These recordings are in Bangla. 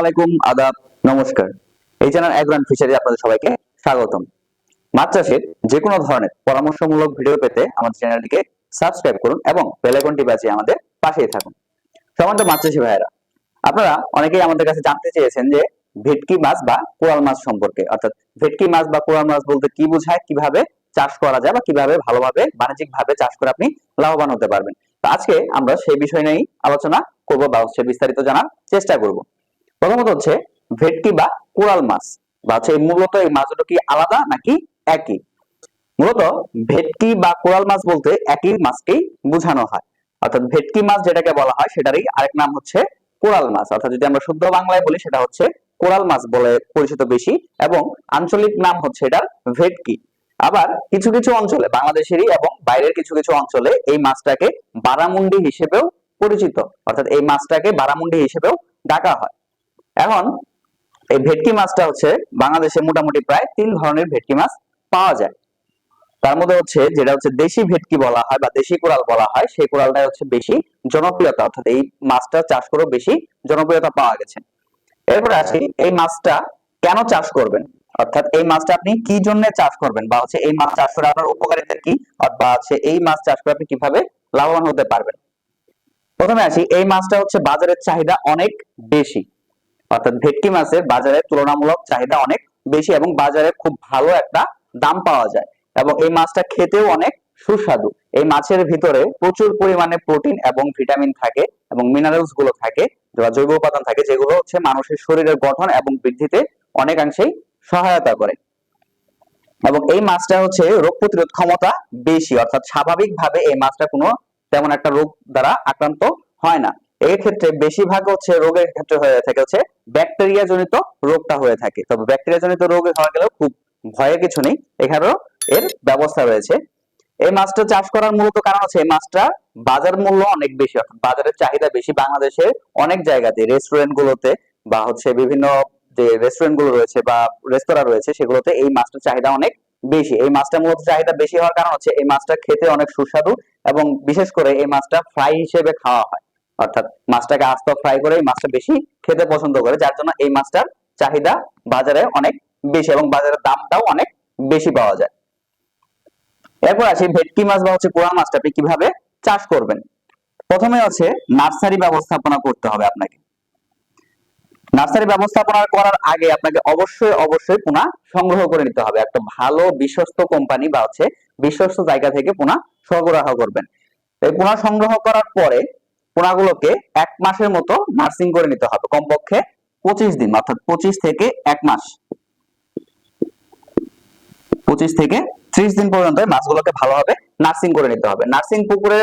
আলাইকুম, আদাব, নমস্কার। এই চ্যানেল অ্যাগ্রান্ড ফিশারি আপনাদের সবাইকে স্বাগতম। মাছ চাষের যে কোনো ধরনের পরামর্শমূলক ভিডিও পেতে আমাদের চ্যানেলটিকে সাবস্ক্রাইব করুন এবং বেল আইকনটি বাজিয়ে আমাদের পাশেই থাকুন। সম্মানিত মাছ চাষি ভাইয়েরা, আপনারা অনেকেই আমাদের কাছে জানতে চেয়েছেন যে ভেটকি মাছ বা কোরাল মাছ সম্পর্কে। অর্থাৎ ভেটকি মাছ বা কোরাল মাছ বলতে কি বোঝায়, কীভাবে চাষ করা যায় বা কীভাবে ভালোভাবে বাণিজ্যিক ভাবে চাষ করে আপনি লাভবান হতে পারবেন। আজকে আমরা সেই বিষয় নিয়েই আলোচনা করব বা হচ্ছে বিস্তারিত জানার চেষ্টা করব। প্রথমত হচ্ছে ভেটকি বা কোরাল মাছ বা হচ্ছে মূলত এই মাছগুলো কি আলাদা নাকি একই? মূলত ভেটকি বা কোরাল মাছ বলতে একই মাছকেই বোঝানো হয়। অর্থাৎ ভেটকি মাছ যেটাকে বলা হয় সেটারই আরেক নাম হচ্ছে কোরাল মাছ। অর্থাৎ যদি আমরা শুদ্ধ বাংলায় বলি সেটা হচ্ছে কোরাল মাছ বলে পরিচিত বেশি এবং আঞ্চলিক নাম হচ্ছে এটার ভেটকি। আবার কিছু কিছু অঞ্চলে বাংলাদেশেরই এবং বাইরের কিছু কিছু অঞ্চলে এই মাছটাকে বারামুন্ডি হিসেবেও পরিচিত। অর্থাৎ এই মাছটাকে বারামুন্ডি হিসেবেও ডাকা হয়। এখন এই ভেটকি মাছটা হচ্ছে বাংলাদেশে মোটামুটি প্রায় তিন ধরনের ভেটকি মাছ পাওয়া যায়। তার মধ্যে হচ্ছে যেটা হচ্ছে দেশি ভেটকি বলা হয় বা দেশি কোরাল বলা হয়, সেই কোরালটাই হচ্ছে বেশি জনপ্রিয়তা, অর্থাৎ এই মাছটা চাষ করেও বেশি জনপ্রিয়তা পাওয়া গেছে। এরপরে আসি, এই মাছটা কেন চাষ করবেন? অর্থাৎ এই মাছটা আপনি কি জন্য চাষ করবেন? বা হচ্ছে এই মাছ চাষ করে আপনার উপকারিতা কি? বা হচ্ছে এই মাছ চাষ করে আপনি কীভাবে লাভবান হতে পারবেন? প্রথমে আসি, এই মাছটা হচ্ছে বাজারের চাহিদা অনেক বেশি। অর্থাৎ ভেটকি মাছের বাজারে তুলনামূলক চাহিদা অনেক বেশি এবং বাজারে খুব ভালো একটা দাম পাওয়া যায়। এবং এই মাছটা খেতেও অনেক সুস্বাদু। এই মাছের ভিতরে প্রচুর পরিমাণে প্রোটিন এবং ভিটামিন থাকে এবং মিনারেলসগুলো থাকে, বা জৈব উপাদান থাকে, যেগুলো হচ্ছে মানুষের শরীরের গঠন এবং বৃদ্ধিতে অনেকাংশেই সহায়তা করে। এবং এই মাছটা হচ্ছে রোগ প্রতিরোধ ক্ষমতা বেশি, অর্থাৎ স্বাভাবিকভাবে এই মাছটা কোনো তেমন একটা রোগ দ্বারা আক্রান্ত হয় না। এই ক্ষেত্রে বেশিরভাগ হচ্ছে রোগের ক্ষেত্রে হয়ে থাকে হচ্ছে ব্যাকটেরিয়া জনিত রোগটা হয়ে থাকে। তবে ব্যাকটেরিয়া জনিত রোগ হওয়া গেলেও খুব ভয়ের কিছু নেই। এখানেও এর ব্যবস্থা রয়েছে। এই মাছটা চাষ করার মূলত কারণ হচ্ছে এই মাছটা বাজার মূল্য অনেক বেশি। অর্থাৎ বাজারের চাহিদা বেশি বাংলাদেশে অনেক জায়গাতে রেস্টুরেন্ট গুলোতে বা হচ্ছে বিভিন্ন যে রেস্টুরেন্টগুলো রয়েছে বা রেস্তোরাঁ রয়েছে, সেগুলোতে এই মাছটার চাহিদা অনেক বেশি। এই মাছটা মূলত চাহিদা বেশি হওয়ার কারণ হচ্ছে এই মাছটা খেতে অনেক সুস্বাদু এবং বিশেষ করে এই মাছটা ফ্রাই হিসেবে খাওয়া হয়। অর্থাৎ মাছটাকে আস্ত ফ্রাই করে মাছটা বেশি খেতে পছন্দ করে, যার জন্য এই মাছটার চাহিদা বাজারে অনেক বেশি এবং বাজারের দামটাও অনেক বেশি পাওয়া যায়। এরপর আসি ভেটকি মাছ বা হচ্ছে কোরাল মাছটা, আপনি কীভাবে চাষ করবেন? প্রথমে হচ্ছে নার্সারি ব্যবস্থাপনা করতে হবে আপনাকে। নার্সারি ব্যবস্থাপনা করার আগে আপনাকে অবশ্যই অবশ্যই পোনা সংগ্রহ করে নিতে হবে। একটা ভালো, বিশ্বস্ত কোম্পানি বা হচ্ছে বিশ্বস্ত জায়গা থেকে পোনা সরবরাহ করবেন। এই পোনা সংগ্রহ করার পরে পোনাগুলোকে এক মাসের মতো নার্সিং করে নিতে হবে। কমপক্ষে পঁচিশ দিন, অর্থাৎ পঁচিশ থেকে এক মাস। পঁচিশ থেকে ত্রিশ দিন পর্যন্ত মাছগুলোকে ভালোভাবে নার্সিং করে নিতে হবে। নার্সিং পুকুরে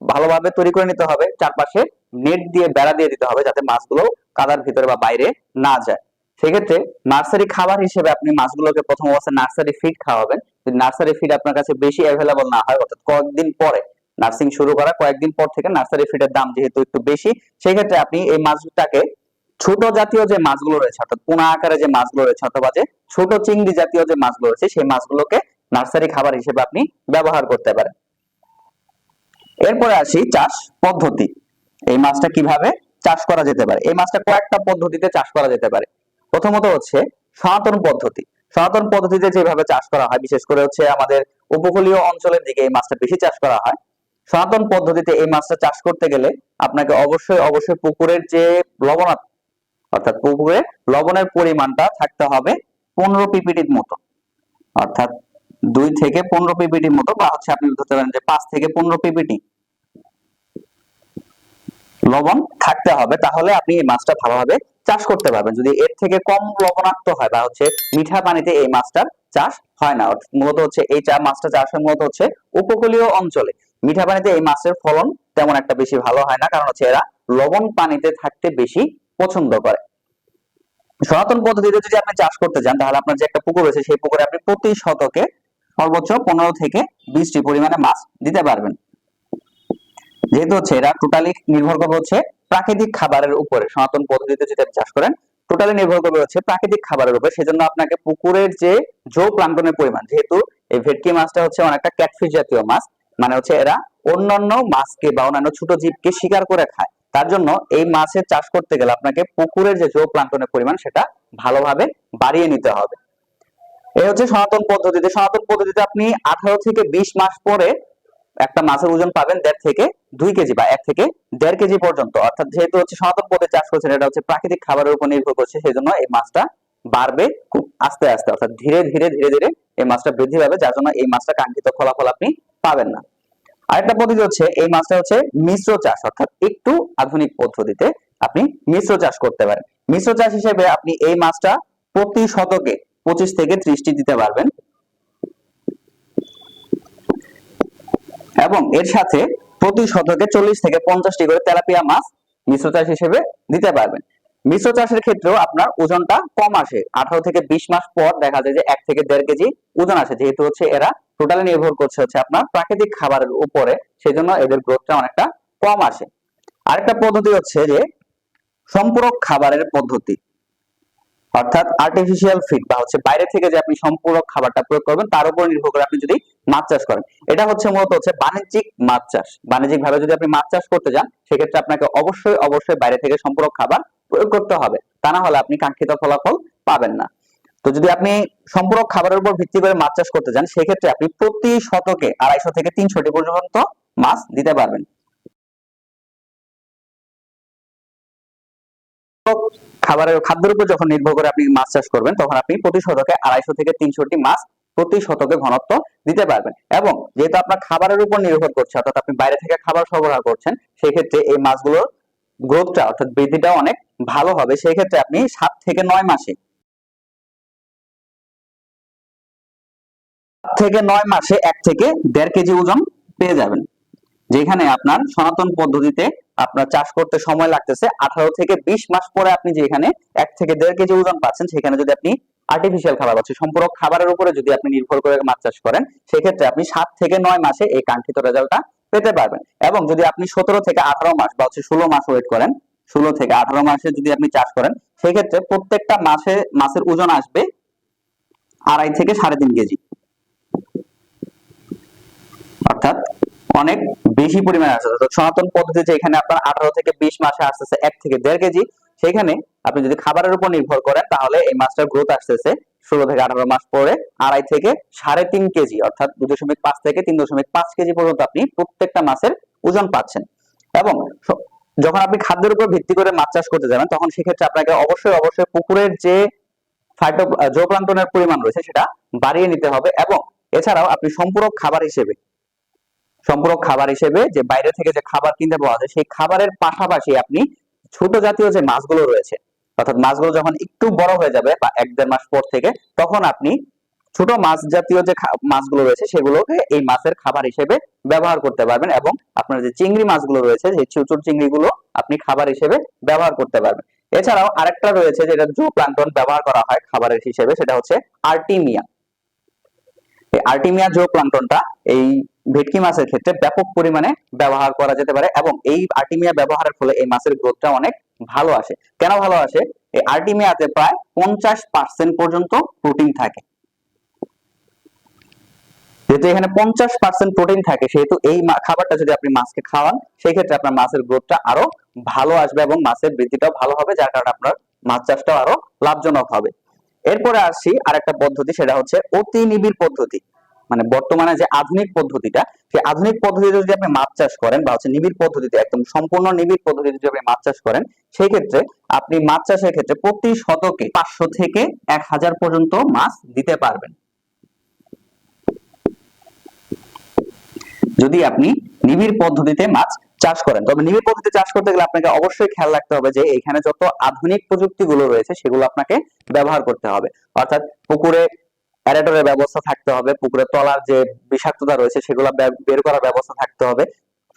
ভালোভাবে তৈরি করে নিতে হবে। চারপাশে নেট দিয়ে বেড়া দিয়ে দিতে হবে যাতে মাছগুলো কাদার ভিতরে বা বাইরে না যায়। সেক্ষেত্রে নার্সারি খাবার হিসেবে আপনি মাছগুলোকে প্রথম অবস্থায় নার্সারি ফিড খাওয়াবেন। যদি নার্সারি ফিড আপনার কাছে বেশি অ্যাভেলেবল না হয়, অর্থাৎ কয়েকদিন পরে নার্সিং শুরু করা, কয়েকদিন পর থেকে নার্সারি ফিডের দাম যেহেতু একটু বেশি সেই ক্ষেত্রে আপনি এই মাছটাকে ছোট জাতীয় যে মাছগুলো রয়েছে, অর্থাৎ পোনা আকারে যে মাছগুলো রয়েছে, অথবা যে ছোট চিংড়ি জাতীয় যে মাছগুলো রয়েছে, সেই মাছগুলোকে নার্সারি খাবার হিসেবে আপনি ব্যবহার করতে পারেন। এরপরে আসি চাষ পদ্ধতি। এই মাছটা কীভাবে চাষ করা যেতে পারে? এই মাছটা কয়েকটা পদ্ধতিতে চাষ করা যেতে পারে। প্রথমত হচ্ছে সনাতন পদ্ধতি। সনাতন পদ্ধতিতে যেভাবে চাষ করা হয়, বিশেষ করে হচ্ছে আমাদের উপকূলীয় অঞ্চলের দিকে এই মাছটা বেশি চাষ করা হয় সনাতন পদ্ধতিতে এই মাছটা চাষ করতে গেলে আপনাকে অবশ্যই অবশ্যই পুকুরের যে লবণাত্ম অর্থাৎ পুকুরে লবণের পরিমাণটা থাকতে হবে পনেরো পিপিটির মতো। অর্থাৎ দুই থেকে পনেরো পিপিটির মতো বা হচ্ছে আপনি ধরতে পারেন যে পাঁচ থেকে পনেরো পিপিটি লবণ থাকতে হবে, তাহলে আপনি এই মাছটা ভালোভাবে চাষ করতে পারবেন। যদি এর থেকে কম লবণাক্ত হয় বা হচ্ছে মিঠা পানিতে এই মাছটার চাষ হয় না মূলত হচ্ছে এই চা, মাছটা চাষ হয় মূলত হচ্ছে উপকূলীয় অঞ্চলে। মিঠা পানিতে এই মাছের ফলন তেমন একটা বেশি ভালো হয় না, কারণ হচ্ছে এরা লবণ পানিতে থাকতে বেশি পছন্দ করে। সনাতন পদ্ধতিতে যদি আপনি চাষ করতে চান তাহলে আপনার যে একটা পুকুর রয়েছে, সেই পুকুরে আপনি প্রতি শতকে সর্বোচ্চ পনেরো থেকে বিশটি পরিমাণে মাছ দিতে পারবেন। যেহেতু হচ্ছে এরা টোটালি নির্ভর করবে হচ্ছে প্রাকৃতিক খাবারের উপরে, সনাতন পদ্ধতিতে যদি আপনি চাষ করেন টোটালি নির্ভর করবে হচ্ছে প্রাকৃতিক খাবারের উপরে। সেজন্য আপনাকে পুকুরের যে জো প্লাঙ্কনের পরিমাণ, যেহেতু এই ভেটকি মাছটা হচ্ছে অনেকটা ক্যাটফিশ জাতীয় মাছ মানে হচ্ছে এরা অন্যান্য মাছকে বা অন্যান্য ছোট জীবকে শিকার করে খায়। তার জন্য এই মাছের চাষ করতে গেলে আপনাকে পুকুরের যে জো প্লান্টনের পরিমাণ সেটা ভালোভাবে বাড়িয়ে নিতে হবে। এই হচ্ছে সনাতন পদ্ধতিতে সনাতন পদ্ধতিতে আপনি আঠারো থেকে বিশ মাস পরে একটা মাছের ওজন পাবেন দেড় থেকে দুই কেজি বা এক থেকে দেড় কেজি পর্যন্ত। অর্থাৎ যেহেতু হচ্ছে সনাতন পদ্ধতি চাষ করছেন, এটা হচ্ছে প্রাকৃতিক খাবারের উপর নির্ভর করছে সেই জন্য এই মাছটা বাড়বে খুব আস্তে আস্তে, অর্থাৎ ধীরে ধীরে ধীরে ধীরে এই মাছটা বৃদ্ধি পাবে, যার জন্য এই মাছটা কাঙ্ক্ষিত ফলাফল আপনি পাবেন না। আরেকটা পদ্ধতি হচ্ছে, এই মাছটা হচ্ছে মিশ্র চাষ, অর্থাৎ একটু আধুনিক পদ্ধতিতে আপনি মিশ্র চাষ করতে পারেন। মিশ্র চাষ হিসেবে আপনি এই মাছটা প্রতি শতকে পঁচিশ থেকে ত্রিশটি দিতে পারবেন। এবং এর সাথে প্রতি শতকে চল্লিশ থেকে পঞ্চাশটি করে তেলাপিয়া মাছ মিশ্র চাষ হিসেবে দিতে পারবেন। মিশ্র চাষের ক্ষেত্রেও আপনার ওজনটা কম আসে। আঠারো থেকে বিশ মাস পর দেখা যায় যে এক থেকে দেড় কেজি ওজন আসে। যেহেতু হচ্ছে এরা টোটালি নির্ভর করছে হচ্ছে আপনার প্রাকৃতিক খাবারের উপরে, সেজন্য এদের গ্রোথটা অনেকটা কম আসে। আরেকটা পদ্ধতি হচ্ছে যে সম্পূরক খাবারের পদ্ধতি। অর্থাৎ আর্টিফিশিয়াল ফিড বা হচ্ছে বাইরে থেকে যে আপনি সম্পূরক খাবারটা প্রয়োগ করবেন, তার উপর নির্ভর করে আপনি যদি মাছ চাষ করেন। এটা হচ্ছে মূলত হচ্ছে বাণিজ্যিক মাছ চাষ। বাণিজ্যিক ভাবে যদি আপনি মাছ চাষ করতে যান, সেক্ষেত্রে আপনাকে অবশ্যই অবশ্যই বাইরে থেকে সম্পূরক খাবার প্রয়োগ করতে হবে। তা না হলে আপনি কাঙ্ক্ষিত ফলাফল পাবেন না। তো যদি আপনি সম্পূরক খাবারের উপর ভিত্তি করে মাছ চাষ করতে যান সেক্ষেত্রে আপনি প্রতি শতকে আড়াইশো থেকে তিনশোটি পর্যন্ত মাছ দিতে পারবেন। খাবারের খাদ্যের উপর যখন নির্ভর করে আপনি মাছ চাষ করবেন, তখন আপনি প্রতি শতকে আড়াইশো থেকে তিনশোটি মাছ প্রতি শতকে ঘনত্ব দিতে পারবেন। এবং যেহেতু আপনার খাবারের উপর নির্ভর করছে, অর্থাৎ আপনি বাইরে থেকে খাবার সরবরাহ করছেন সেই ক্ষেত্রে এই মাছগুলোর গ্রোথটা অর্থাৎ বৃদ্ধিটা অনেক ভালো হবে। সেই ক্ষেত্রে আপনি সাত থেকে নয় মাসে থেকে নয় মাসে এক থেকে দেড় কেজি ওজন পেয়ে যাবেন। যেখানে আপনার সনাতন পদ্ধতিতে আপনার চাষ করতে সময় লাগতেছে। আঠারো থেকে বিশ মাস পরে আপনি যেখানে এক থেকে দেড় কেজি ওজন পাচ্ছেন, সেখানে যদি আপনি আর্টিফিশিয়াল খাবার পাচ্ছেন সম্পূরক খাবারের উপরে যদি আপনি নির্ভর করে মাছ চাষ করেন, সেক্ষেত্রে আপনি সাত থেকে নয় মাসে এই কাঙ্ক্ষিত রেজাল্টটা পেতে পারবেন। এবং যদি আপনি সতেরো থেকে আঠারো মাস বা হচ্ছে ষোলো মাস ওয়েট করেন, ষোলো থেকে আঠারো মাসে যদি আপনি চাষ করেন, সেক্ষেত্রে প্রত্যেকটা মাসে মাছের ওজন আসবে আড়াই থেকে সাড়ে তিন কেজি। অর্থাৎ অনেক বেশি পরিমাণে আসছে অর্থাৎ সনাতন পদ্ধতিতে এখানে আপনার আঠারো থেকে বিশ মাসে আসতেছে এক থেকে দেড় কেজি, সেখানে আপনি যদি খাবারের উপর নির্ভর করেন, তাহলে এই মাছটার গ্রোথ আসতেছে ষোলো থেকে আঠারো মাস পরে আড়াই থেকে সাড়ে তিন কেজি, অর্থাৎ দু দশমিক পাঁচ থেকে তিন দশমিক পাঁচ কেজি পর্যন্ত আপনি প্রত্যেকটা মাছের ওজন পাচ্ছেন। এবং যখন আপনি খাদ্যের উপর ভিত্তি করে মাছ চাষ করতে যাবেন, তখন সেক্ষেত্রে আপনাকে অবশ্যই অবশ্যই পুকুরের যে ফাইটো জোপ্লান্টনের পরিমাণ রয়েছে সেটা বাড়িয়ে নিতে হবে এবং এছাড়াও আপনি সম্পূরক খাবার হিসেবে, সম্পূরক খাবার হিসেবে যে বাইরে থেকে যে খাবার কিনতে পাওয়া যায়, সেই খাবারের পাশাপাশি আপনি ছোট জাতীয় যে মাছগুলো রয়েছে অর্থাৎ মাছগুলো যখন একটু বড় হয়ে যাবে বা এক দেড় মাস পর থেকে, তখন আপনি ছোট মাছ জাতীয় যে মাছগুলো রয়েছে, সেগুলোকে এই মাছের খাবার হিসেবে ব্যবহার করতে পারবেন এবং আপনার যে চিংড়ি মাছগুলো রয়েছে, সেই ছোট চিংড়িগুলো আপনি খাবার হিসেবে ব্যবহার করতে পারবেন। এছাড়াও আরেকটা রয়েছে যেটা জো প্লান্টন ব্যবহার করা হয় খাবারের হিসেবে, সেটা হচ্ছে আর্টিমিয়া। এই আর্টিমিয়া জো প্লান্টনটা এই ভেটকি মাছের ক্ষেত্রে ব্যাপক পরিমাণে ব্যবহার করা যেতে পারে এবং এই আর্টিমিয়া ব্যবহারের ফলে এই মাছের গ্রোথটা অনেক ভালো আসে। কেন ভালো আসে? এই আর্টিমিয়াতে প্রায় পঞ্চাশ পার্সেন্ট পর্যন্ত প্রোটিন থাকে। যেহেতু এখানে পঞ্চাশ পার্সেন্ট প্রোটিন থাকে, সেহেতু এই খাবারটা যদি আপনি মাছকে খাওয়ান সেই ক্ষেত্রে আপনার মাছের গ্রোথটা আরও ভালো আসবে এবং মাছের বৃদ্ধিটাও ভালো হবে, যার কারণে আপনার মাছ চাষটাও আরও লাভজনক হবে। এরপরে আসছি আরেকটা পদ্ধতি, সেটা হচ্ছে অতি নিবিড় পদ্ধতি। মানে বর্তমানে যে আধুনিক পদ্ধতিটা, সেই আধুনিক পদ্ধতিতে যদি আপনি মাছ চাষ করেন বা হচ্ছে নিবিড় পদ্ধতিতে, একদম সম্পূর্ণ নিবিড় পদ্ধতিতে যদি আপনি মাছ চাষ করেন, সেই ক্ষেত্রে আপনি মাছ চাষের ক্ষেত্রে প্রতি শতকে পাঁচশো থেকে এক হাজার পর্যন্ত মাছ দিতে পারবেন। যদি আপনি নিবিড় পদ্ধতিতে মাছ চাষ করেন, তবে নিবিড় পদ্ধতিতে চাষ করতে গেলে আপনাকে অবশ্যই খেয়াল রাখতে হবে যে এখানে যত আধুনিক প্রযুক্তিগুলো রয়েছে, সেগুলো আপনাকে ব্যবহার করতে হবে। অর্থাৎ পুকুরে অ্যারেটরের ব্যবস্থা থাকতে হবে পুকুরের তলার যে বিষাক্ততা রয়েছে সেগুলো বের করার ব্যবস্থা থাকতে হবে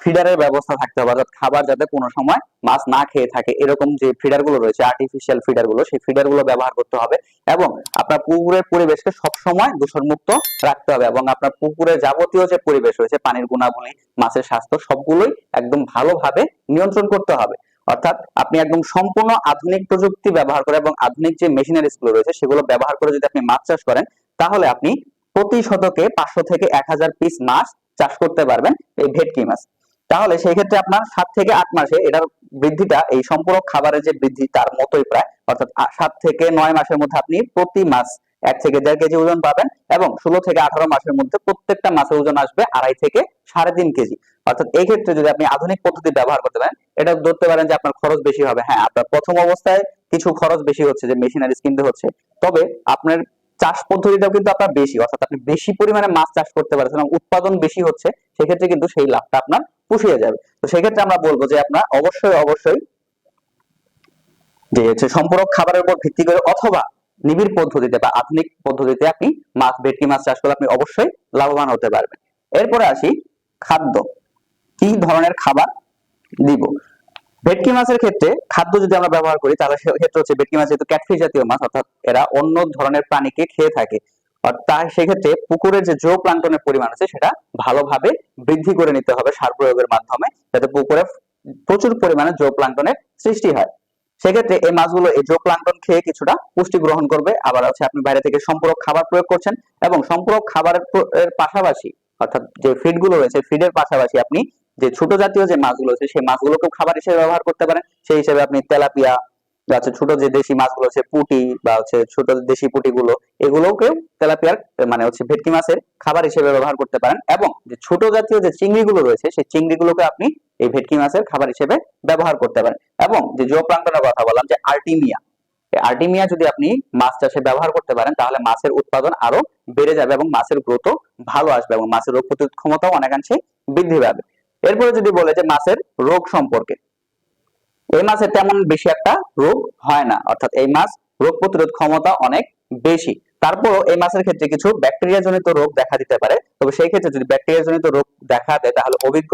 ফিডারের ব্যবস্থা থাকতে হবে, অর্থাৎ খাবার যাতে কোনো সময় মাছ না খেয়ে থাকে। এরকম যে ফিডারগুলো রয়েছে আর্টিফিশিয়াল ফিডারগুলো সেই ফিডারগুলো ব্যবহার করতে হবে এবং আপনার পুকুরের পরিবেশকে সবসময় দূষণমুক্ত রাখতে হবে এবং আপনার পুকুরের যাবতীয় যে পরিবেশ রয়েছে, পানির গুণাবলী, মাছের স্বাস্থ্য, সবগুলোই একদম ভালোভাবে নিয়ন্ত্রণ করতে হবে। অর্থাৎ আপনি একদম সম্পূর্ণ আধুনিক প্রযুক্তি ব্যবহার করে এবং আধুনিক যে মেশিনারিজগুলো রয়েছে, সেগুলো ব্যবহার করে যদি আপনি মাছ চাষ করেন তাহলে আপনি প্রতি শতকে পাঁচশো থেকে এক হাজার পিস মাছ চাষ করতে পারবেন এই ভেটকি মাছ। তাহলে সেই ক্ষেত্রে আপনার সাত থেকে আট মাসে এটার বৃদ্ধিটা, এই সম্পূরক খাবারের যে বৃদ্ধি তার মতোই প্রায়, অর্থাৎ সাত থেকে নয় মাসের মধ্যে আপনি প্রতি মাস এক থেকে দেড় কেজি ওজন পাবেন এবং ষোলো থেকে আঠারো মাসের মধ্যে প্রত্যেকটা মাসের ওজন আসবে আড়াই থেকে সাড়ে তিন কেজি। অর্থাৎ এই ক্ষেত্রে যদি আপনি আধুনিক পদ্ধতি ব্যবহার করতে পারেন, এটা ধরতে পারেন যে আপনার খরচ বেশি হবে। হ্যাঁ আপনার প্রথম অবস্থায় কিছু খরচ বেশি হচ্ছে, যে মেশিনারিজ কিনতে হচ্ছে। তবে আপনার চাষ পদ্ধতিটাও কিন্তু আপনার বেশি, অর্থাৎ আপনি বেশি পরিমাণে মাছ চাষ করতে পারছেন এবং উৎপাদন বেশি হচ্ছে, সেক্ষেত্রে কিন্তু সেই লাভটা আপনার পুষিয়ে যাবে। তো সেক্ষেত্রে আমরা বলব যে আপনার অবশ্যই অবশ্যই যে হচ্ছে সম্পূরক খাবারের উপর ভিত্তি করে অথবা নিবিড় পদ্ধতিতে বা আধুনিক পদ্ধতিতে আপনি মাছ, ভেটকি মাছ চাষ করে আপনি অবশ্যই লাভবান হতে পারবেন। এরপরে আসি খাদ্য। কি ধরনের খাবার দিব? ভেটকি মাছের ক্ষেত্রে খাদ্য যদি আমরা ব্যবহার করি, তাহলে সেক্ষেত্রে হচ্ছে ভেটকি মাছ যেহেতু ক্যাটফিশ জাতীয় মাছ, অর্থাৎ এরা অন্য ধরনের প্রাণীকে খেয়ে থাকে। তাই সেক্ষেত্রে পুকুরের যে জো প্লাঙ্কটনের পরিমাণ আছে, সেটা ভালোভাবে বৃদ্ধি করে নিতে হবে সার প্রয়োগের মাধ্যমে, যাতে পুকুরে প্রচুর পরিমাণে জো প্লাঙ্কটনের সৃষ্টি হয়। সেক্ষেত্রে এই মাছগুলো এই জো প্লাঙ্কটন খেয়ে কিছুটা পুষ্টি গ্রহণ করবে। আবার হচ্ছে আপনি বাইরে থেকে সম্পূরক খাবার প্রয়োগ করছেন এবং সম্পূরক খাবারের পাশাপাশি, অর্থাৎ যে ফিডগুলো রয়েছে ফিডের পাশাপাশি আপনি যে ছোট জাতীয় যে মাছগুলো আছে, সেই মাছগুলোকেও খাবার হিসেবে ব্যবহার করতে পারেন। সেই হিসেবে আপনি তেলাপিয়া বা হচ্ছে ছোট যে দেশি মাছগুলো আছে, পুঁটি বা হচ্ছে ছোট দেশি পুঁটি গুলো এগুলোকেও তেলাপিয়ার মানে হচ্ছে ভেটকি মাছের খাবার হিসেবে ব্যবহার করতে পারেন। এবং যে ছোট জাতীয় যে চিংড়িগুলো রয়েছে, সেই চিংড়িগুলোকে আপনি এই ভেটকি মাছের খাবার হিসেবে ব্যবহার করতে পারেন। এবং যে জো প্লাঙ্কটনের কথা বললাম, যে আর্টিমিয়া আর্টিমিয়া যদি আপনি মাছ চাষে ব্যবহার করতে পারেন, তাহলে মাছের উৎপাদন আরও বেড়ে যাবে এবং মাছের গ্রোথও ভালো আসবে এবং মাছের রোগ প্রতিরোধ ক্ষমতাও অনেকাংশে বৃদ্ধি পাবে। এরপরে যদি বলে যে মাছের রোগ সম্পর্কে, এই মাছের তেমন বেশি একটা রোগ হয় না। অর্থাৎ এই মাছ রোগ প্রতিরোধ ক্ষমতা অনেক বেশি। তারপরও এই মাছের ক্ষেত্রে কিছু ব্যাকটেরিয়া জনিত রোগ দেখা দিতে পারে। তবে সেই ক্ষেত্রে যদি ব্যাকটেরিয়া জনিত রোগ দেখা দেয়, তাহলে অভিজ্ঞ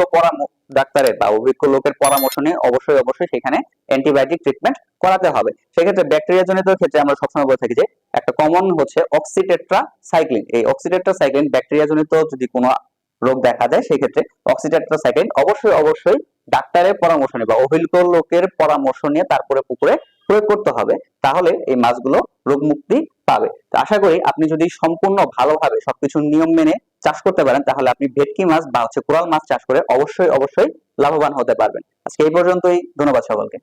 ডাক্তারের বা অভিজ্ঞ লোকের পরামর্শ নিয়ে অবশ্যই অবশ্যই সেখানে অ্যান্টিবায়োটিক ট্রিটমেন্ট করাতে হবে। সেক্ষেত্রে ব্যাকটেরিয়া জনিত ক্ষেত্রে আমরা সবসময় বলে থাকি যে, একটা কমন হচ্ছে অক্সিটেট্রা সাইক্লিন এই অক্সিটেট্রা সাইক্লিন ব্যাকটেরিয়া জনিত যদি কোনো রোগ দেখা যায় সেই ক্ষেত্রে অক্সিটেট্রা সাইক্লিন অবশ্যই অবশ্যই ডাক্তারের পরামর্শ নিয়ে বা অভিজ্ঞ লোকের পরামর্শ নিয়ে তারপরে পুকুরে প্রয়োগ করতে হবে, তাহলে এই মাছগুলো রোগ মুক্তি পাবে। তো আশা করি আপনি যদি সম্পূর্ণ ভালোভাবে সবকিছু নিয়ম মেনে চাষ করতে পারেন, তাহলে আপনি ভেটকি মাছ বা হচ্ছে কোরাল মাছ চাষ করে অবশ্যই অবশ্যই লাভবান হতে পারবেন। আজকে এই পর্যন্তই, ধন্যবাদ সকলকে।